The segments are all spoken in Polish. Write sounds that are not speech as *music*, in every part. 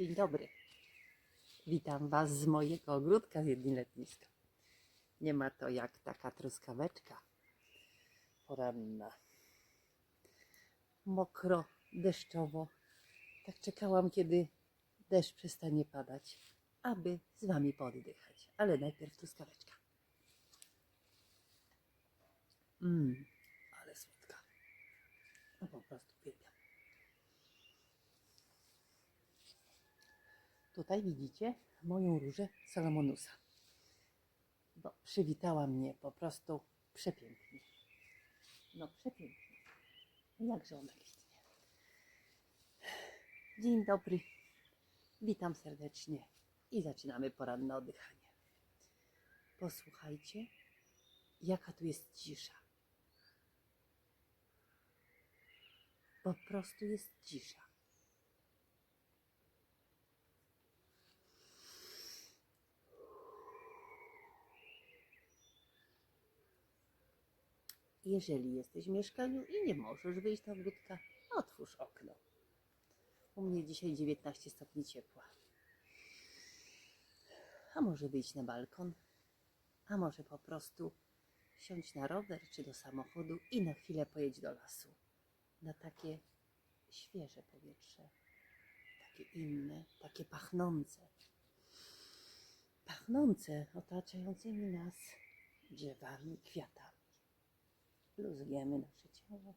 Dzień dobry. Witam Was z mojego ogródka z jednym letniska. Nie ma to jak taka truskaweczka poranna. Mokro, deszczowo. Tak czekałam, kiedy deszcz przestanie padać, aby z Wami poddychać. Ale najpierw truskaweczka. Mmm, ale słodka. No po prostu Tutaj widzicie moją różę Salomonusa. Bo przywitała mnie po prostu przepięknie. No przepięknie. Jakże ona kwitnie. Dzień dobry. Witam serdecznie i zaczynamy poranne oddychanie. Posłuchajcie, jaka tu jest cisza. Po prostu jest cisza. Jeżeli jesteś w mieszkaniu i nie możesz wyjść do ogródka, otwórz okno. U mnie dzisiaj 19 stopni ciepła. A może wyjść na balkon, a może po prostu siąść na rower czy do samochodu i na chwilę pojedź do lasu. Na takie świeże powietrze, takie inne, takie pachnące. Pachnące otaczającymi nas drzewami, kwiatami. Luzujemy nasze ciało.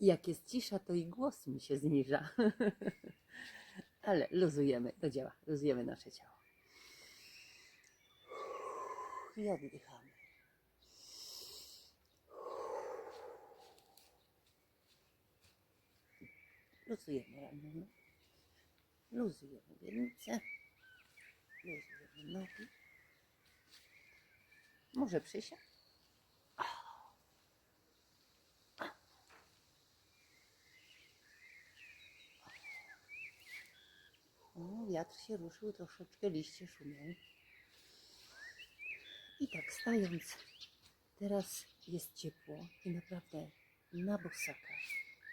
Jak jest cisza, to i głos mi się zniża. *laughs* Ale luzujemy, do dzieła, luzujemy nasze ciało. I oddychamy. Luzujemy ramiona. Luzujemy miednicę. Luzujemy nogi. Może przysiad? O, wiatr się ruszył, troszeczkę liście szumią. I tak stając, teraz jest ciepło i naprawdę na bosaka,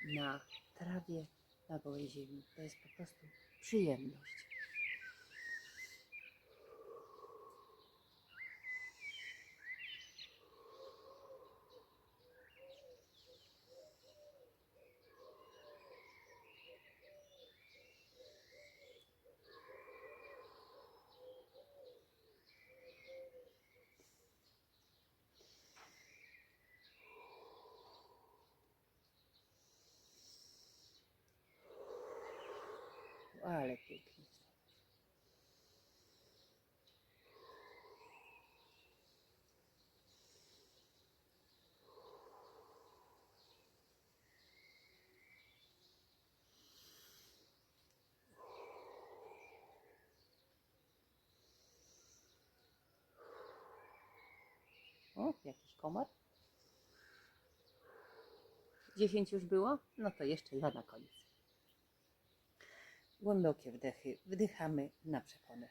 na trawie, na gołej ziemi. To jest po prostu przyjemność. Ale pięknie. O, jakiś komar. Dziesięć już było? No to jeszcze dwa na koniec. Głębokie wdechy. Wdychamy na przeponę.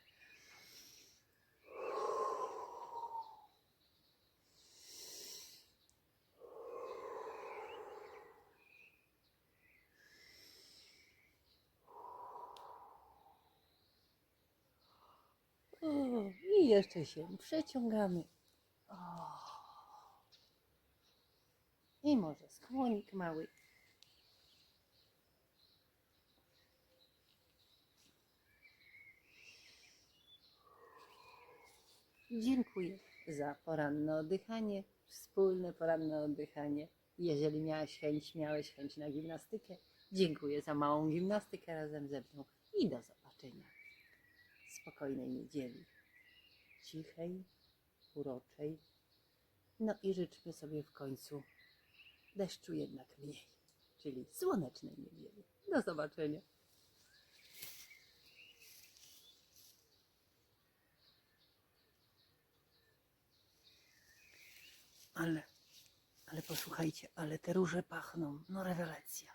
O, I jeszcze się przeciągamy. I może skłonik mały. Dziękuję za poranne oddychanie, wspólne poranne oddychanie. Jeżeli miałaś chęć, miałeś chęć na gimnastykę, dziękuję za małą gimnastykę razem ze mną i do zobaczenia. Spokojnej niedzieli, cichej, uroczej. No i życzmy sobie w końcu deszczu jednak mniej, czyli słonecznej niedzieli. Do zobaczenia. Ale, ale posłuchajcie, ale te róże pachną, no rewelacja.